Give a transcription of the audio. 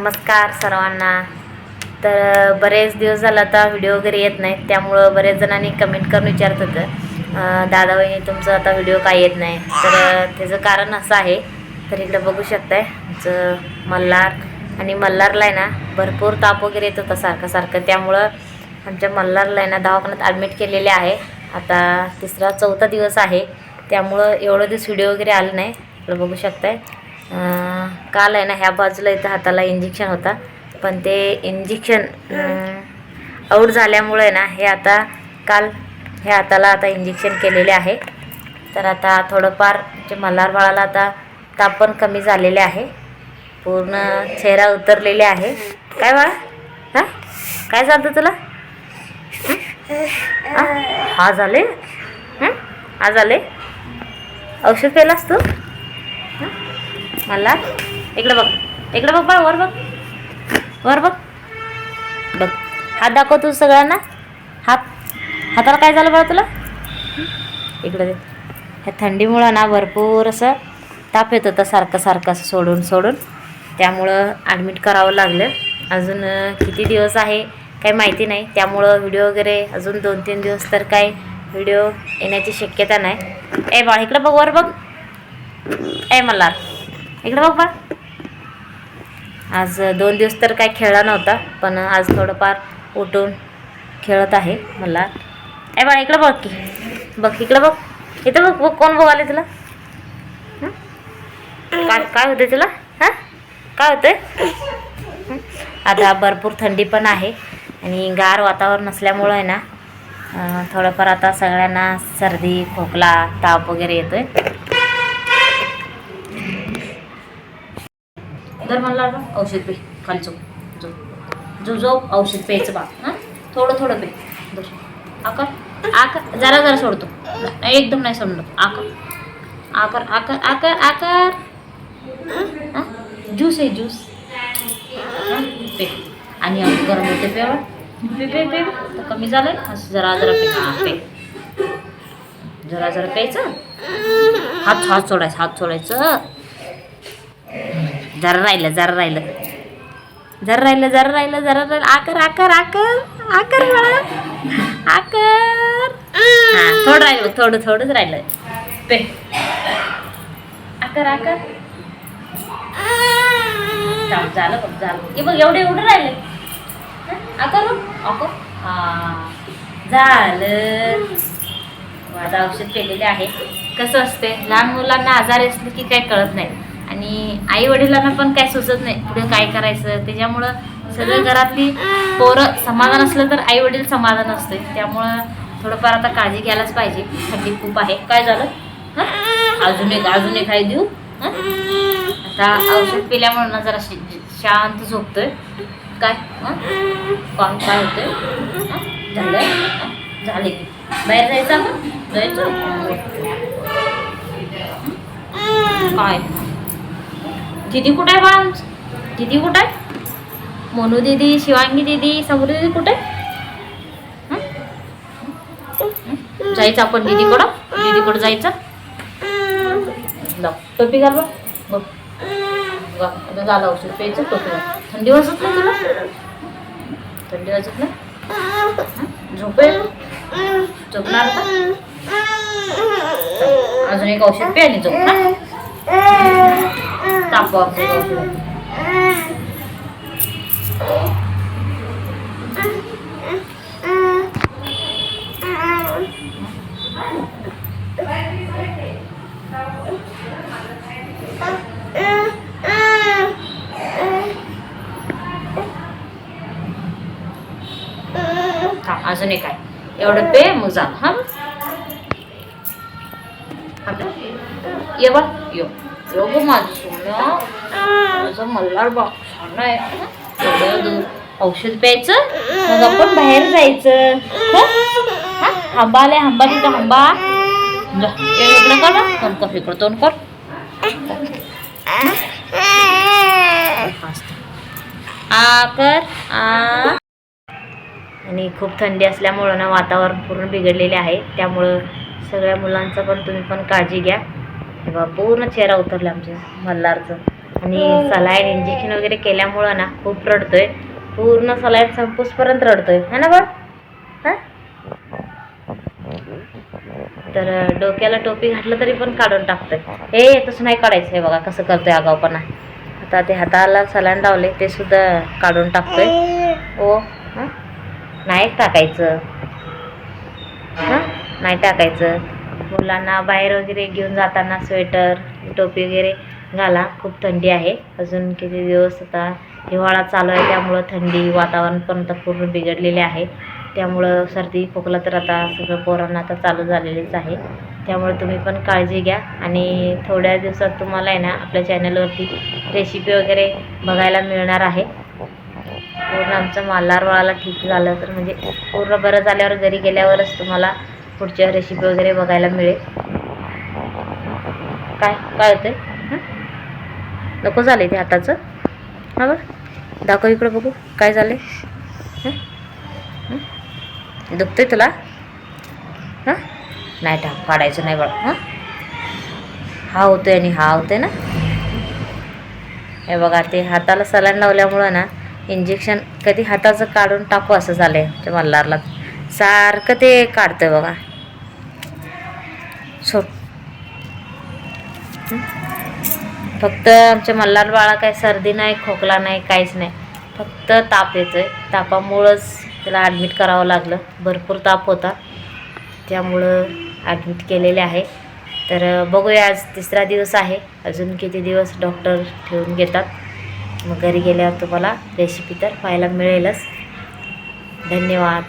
नमस्कार सर्वांना. तर बरेच दिवस झाला आता व्हिडिओ वगैरे येत नाहीत त्यामुळं बरेच जणांनी कमेंट करून विचारत होतं. दादा बहिणी तुमचं आता व्हिडिओ काय येत नाही. तर त्याचं कारण असं आहे तर इकडं बघू शकताय आमचं मल्हार आणि मल्हारला आहे ना भरपूर ताप वगैरे येत होता सारखं सारखं त्यामुळं आमच्या मल्हारला आहे ना दवाखान्यात ॲडमिट केलेले आहे. आता तिसरा चौथा दिवस आहे. त्यामुळं एवढं दिवस व्हिडिओ वगैरे आलं नाही. इकडं बघू शकताय. काल आहे ना ह्या बाजूला इथं हाताला इंजेक्शन होता. पण ते इंजेक्शन आऊट झाल्यामुळे ना हे आता काल ह्या हाताला आता इंजेक्शन केलेले आहे. तर आता थोडंफार म्हणजे मल्हार बाळाला आता ताप पण कमी झालेले आहे. पूर्ण चेहरा उतरलेले आहे. काय बाळा? हां? काय झालं तुला? हा? झाले? हा? झाले? औषध पेलास तू? मला. इकडे बघ. इकडे बघ बाळ वर बघ. वर बघ. बघ. हात दाखव तू सगळ्यांना. हात. हाताला काय झालं बरं तुला? इकडं दे. ह्या थंडीमुळं ना भरपूर असं ताप येत होता सारखं सारखं असं सोडून सोडून. त्यामुळं ॲडमिट करावं लागलं. अजून किती दिवस आहे काही माहिती नाही. त्यामुळं व्हिडिओ वगैरे अजून दोन तीन दिवस तर काय व्हिडिओ येण्याची शक्यता नाही. ए बाळ इकडं बघ वर बघ. ए मल्हार. इकडं बघ बा. आज दोन दिवस तर काय खेळला नव्हता पण आज थोडंफार उठून खेळत आहे मला. ए बा इकडं बघ की. बघ इकडं बघ. इथं बघ बघ कोण बघाले तुला. काय काय होते तुला? हां? काय होतंय? आता भरपूर थंडी पण आहे आणि गार वातावरण असल्यामुळं आहे ना थोडंफार आता सगळ्यांना सर्दी खोकला ताप वगैरे येतोय. म्हणला मला औषध पे खाली चो जो जो जो औषध प्यायचं बा हां? थोडं थोडं पे. दर. आकर? आकर. जरा जरा सोडतो. एकदम नाही सोडलं आकर. आकर आकर आकर आकर. हां? ज्यूस आहे ज्यूस. पे. आणि आम्ही गरम होते पे पे पे पे. तर कमी झालं असं जरा जरा पे. हां पे. जरा जरा प्यायचं. हात हात सोडायचं हात सोडायचं. जरा राहिलं जरा राहिलं. जरा राहिलं जरा राहिलं जरा राहिलं. आकर आकर आकर आकर बाळा. आकर. हां थोडं राहिलं बघ, थोडं थोडंच राहिलं पे आकर आकर. झालं बघ झालं. हे बघ एवढं एवढं राहिलं हं? आकर बघ आकर. हां. झालं. माझं औषध केलेले आहे. कसं असते लहान मुलांना आजारी असले की काही कळत नाही. आणि आई वडिलांना पण काय सुचत नाही पुढे काय करायचं? त्याच्यामुळं सगळं घरातली पोरं समाधान असलं तर आई वडील समाधान असते. त्यामुळं थोडंफार आता काळजी घ्यायलाच पाहिजे. थंडी खूप आहे. काय झालं? अजून एक अजून एक आहे देऊ? आता औषध पिल्यामुळे ना जरा शांत झोपतोय. काय? कॉल काय होतोय? झालं झाले की. बाहेर जायचं आपण? जायचं? काय? दीदी कुठे आहे बाळ? दीदी कुठे आहे? मोनू दीदी शिवांगी दीदी समृद्धी दीदी कुठे? जायचं आपण दीदीकडं? दीदीकडं जायचं? जाऊ टोपी घाल बघ बघ. बघ, आता झालं औषध प्यायचं टोपी घाल. थंडी वाजत नाही तुला? थंडी वाजत नाही? झोपे झोपणार का? अजून एक औषध प्यायली झोप ना तापवा औषध थांब, अजून एक आहे एवढं पे मग जा हा ये बा यो यो गं माझं सोनं माझं मल्हार बा छान आहे. औषध प्यायचं मग आपण बाहेर जायचं. आंबा आलाय हंबा तिथं आंबा जा. इकडं कर ना. तोंड कर इकडं तोंड कर. आ कर. आ. आणि खूप थंडी असल्यामुळं ना वातावरण पूर्ण बिघडलेले आहे. त्यामुळं सगळ्या मुलांचं पण तुम्ही पण काळजी घ्या. हे बघा पूर्ण चेहरा उतरला आमच्या मल्हारचं. आणि सलाईन इंजेक्शन वगैरे केल्यामुळं ना खूप रडतोय. पूर्ण सलाईन संपूसपर्यंत रडतोय. है ना बा हां? तर डोक्याला टोपी घातलं तरी पण काढून टाकतोय. हे तसं नाही काढायचं. हे बघा कसं करतोय आगावपणा आता ते हाताला सलाईन लावले ते सुद्धा काढून टाकतोय. ओ हं? नाही टाकायचं. हां? नाही टाकायचं. मुलांना बाहेर वगैरे घेऊन जाताना स्वेटर टोपी वगैरे घाला. खूप थंडी आहे. अजून किती दिवस आता हिवाळा चालू आहे त्यामुळं थंडी वातावरण पण आता पूर्ण बिघडलेले आहे. त्यामुळं सर्दी खोकला तर आता सगळं पोरांना आता चालू झालेलेच आहे. त्यामुळे तुम्ही पण काळजी घ्या आणि थोड्या दिवसात तुम्हाला आहे ना आपल्या चॅनलवरती रेसिपी वगैरे बघायला मिळणार आहे. पूर्ण आमचं मालारवाळाला ठीक झालं तर म्हणजे पूर्ण बरं झाल्यावर घरी गेल्यावरच तुम्हाला पुढच्या रेसिपी वगैरे बघायला मिळेल. काय? काय होतंय? नको झाले ते हाताचं हा बघ. दाखव इकडं बघू. काय झाले दुखतंय तुला? हां? नाही टाक. काढायचं नाही बघ हां? हा होतोय आणि हा होतोय ना? हे बघा ते हाताला सलाईन लावल्यामुळं ना इंजेक्शन कधी हाताचं काढून टाकू असं झालंय. त्या मल्हारला. सारखं ते काढतं बघा. सोड फक्त आमच्या मल्हार बाळा काय सर्दी नाही खोकला नाही काहीच नाही. फक्त ताप येतोय. तापामुळंच त्याला ॲडमिट करावं लागलं. भरपूर ताप होता. त्यामुळं ॲडमिट केलेले आहे. तर बघूया आज तिसरा दिवस आहे. अजून किती दिवस डॉक्टर ठेवून घेतात. मग घरी गेल्यावर तुम्हाला रेसिपी तर पाहायला मिळेलच. धन्यवाद.